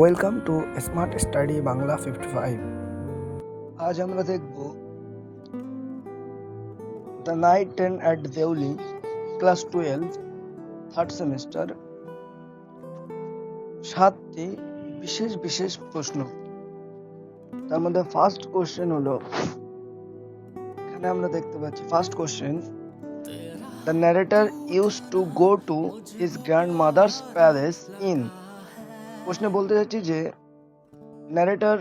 Welcome to smart study Bangla fifty five আজ আমরা দেখব the night train at Deoli class twelve third semester সাতটি বিশেষ বিশেষ প্রশ্ন। তার মধ্যে ফার্স্ট কোশ্চেন হলো, এখানে আমরা দেখতে পাচ্ছি first question the narrator used to go to his grandmother's palace in প্রশ্নে বলতে চাচ্ছি যে ন্যারেটর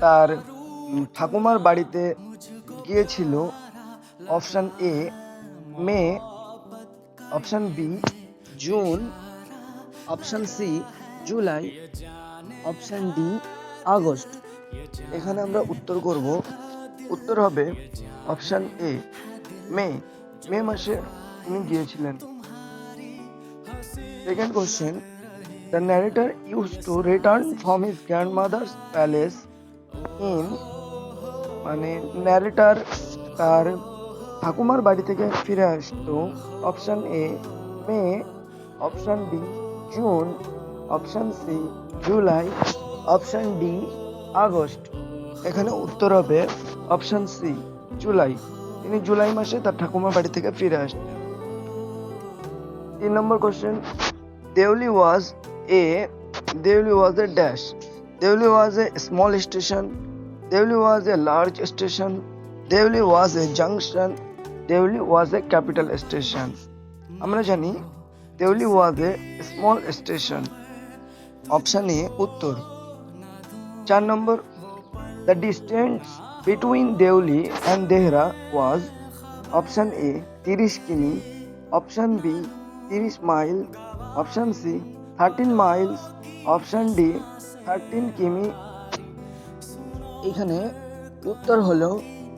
তার ঠাকুমার বাড়িতে গিয়েছিল option A May option B June option C July option D August এখানে আমরা উত্তর করব। উত্তর হবে অপশান এ মে। মে মাসে তিনি গিয়েছিলেন। Second question The narrator used to return from his grandmother's palace in মানে ন্যারেটার তার ঠাকুমার বাড়ি থেকে ফিরে আসতো। Option A May option B June option C July option D August এখানে উত্তর হবে অপশন সি জুলাই তিনি জুলাই মাসে তার ঠাকুমার বাড়ি থেকে ফিরে আসতেন। তিন নম্বর question Deoli was a Devli was a dash. Devli was a small station. Devli was a large station. Devli was a junction. Devli was a capital station. আমরা জানি Deoli was a small station option A উত্তর চার নম্বর the distance between Deoli and Dehra was option A তিরিশ কিমি option B তিরিশ mile option C thirteen miles option D thirteen km এখানে উত্তর হলো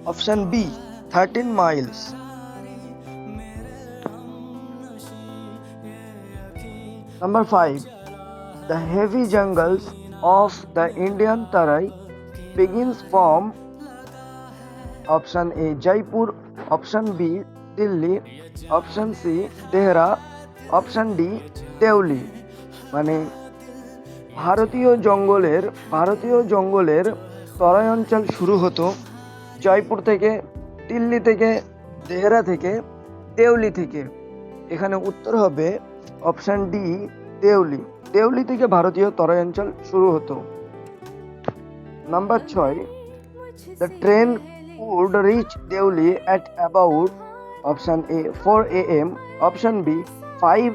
option B thirteen miles number five the heavy jungles of the Indian Terai begins from option A Jaipur option B Delhi option C Dehra option D Deoli মানে ভারতীয় জঙ্গলের ভারতীয় জঙ্গলের তরাই অঞ্চল শুরু হতো জয়পুর থেকে, দিল্লি থেকে, দেহরা থেকে, দেউলি থেকে এখানে উত্তর হবে অপশান ডি দেউলি দেউলি থেকে ভারতীয় তরাই অঞ্চল শুরু হতো নাম্বার ছয় the train would reach Deuli at about option A 4 a.m. option B 5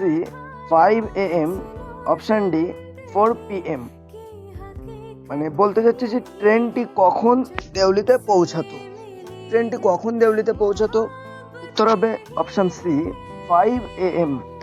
a.m. option C 5 a.m. option D 4 p.m. মানে বলতে চাচ্ছি যে ট্রেনটি কখন দেউলিতে পৌঁছাতো ট্রেনটি কখন দেউলিতে পৌঁছাতো উত্তর হবে option C five A M